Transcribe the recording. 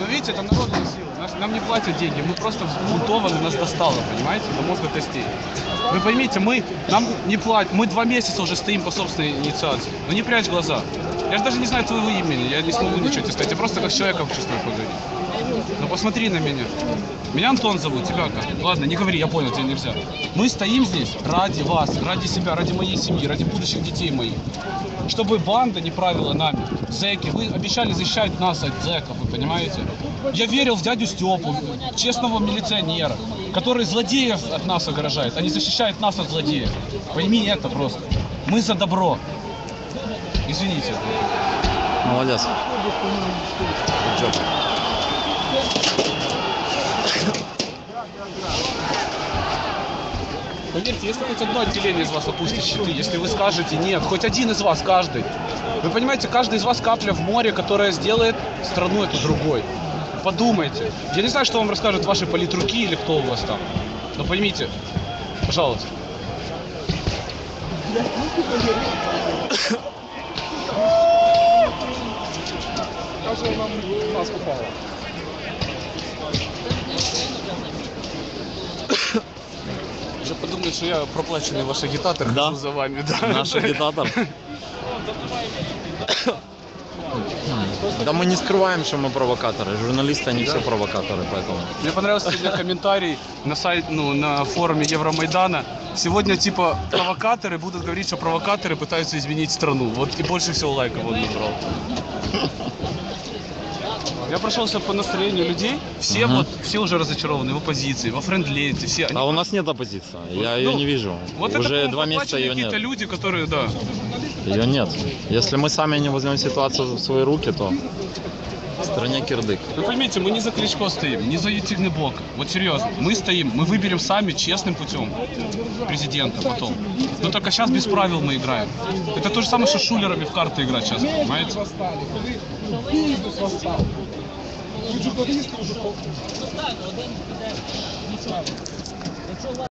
Ну, видите, это народная сила. Нас- нам не платят деньги, мы просто взбунтованы, нас достало, понимаете, до мозга костей. Вы поймите, мы, нам не платят, мы два месяца уже стоим по собственной инициации. Ну не прячь глаза. Я же даже не знаю твоего имени, я не смогу ничего тебе сказать, я просто как с человеком чувствую поговорить. Ну посмотри на меня. Меня Антон зовут, тебя как? Ладно, не говори, я понял, тебе нельзя. Мы стоим здесь ради вас, ради себя, ради моей семьи, ради будущих детей моих. Чтобы банда не правила нами. Зэки, вы обещали защищать нас от зэков, вы понимаете? Я верил в дядю Степу, честного милиционера, который злодеев от нас ограждает, а не защищает нас от злодеев. Пойми это просто. Мы за добро. Извините. Молодец. Good job. Поверьте, если хоть одно отделение из вас опустит щиты, если вы скажете нет, хоть один из вас, каждый. Вы понимаете, каждый из вас капля в море, которая сделает страну эту другой. Подумайте. Я не знаю, что вам расскажут ваши политруки или кто у вас там. Но поймите, пожалуйста. Вже подумають, що я проплачений ваш агітатор, Да. хожу за вами. Да. Наш агитатор. Да мы не скрываем, что мы провокаторы. Журналисты, они все провокаторы, поэтому. Мне понравился сегодня комментарий на сайт, ну, на форуме Евромайдана. Сегодня, типа, провокаторы будут говорить, что провокаторы пытаются изменить страну. Вот и больше всего лайков он набрал. Я прошелся по настроению людей. Все Мгм. вот, все уже разочарованы в оппозиции, во френдленте, все. Они- А у нас нет оппозиции. Я ее Ну, не вижу. вот это, Уже по-моему, два месяца ее какие-то нет. люди, которые, да. Ее нет. Если мы сами не возьмем ситуацию в свои руки, то стране кирдык. Вы поймите, мы не за Кличко стоим, не за Ютигнебок. Вот серьезно. Мы стоим, мы выберем сами честным путем президента потом. Но только сейчас без правил мы играем. Это то же самое, что шулерами в карты играть сейчас, понимаете?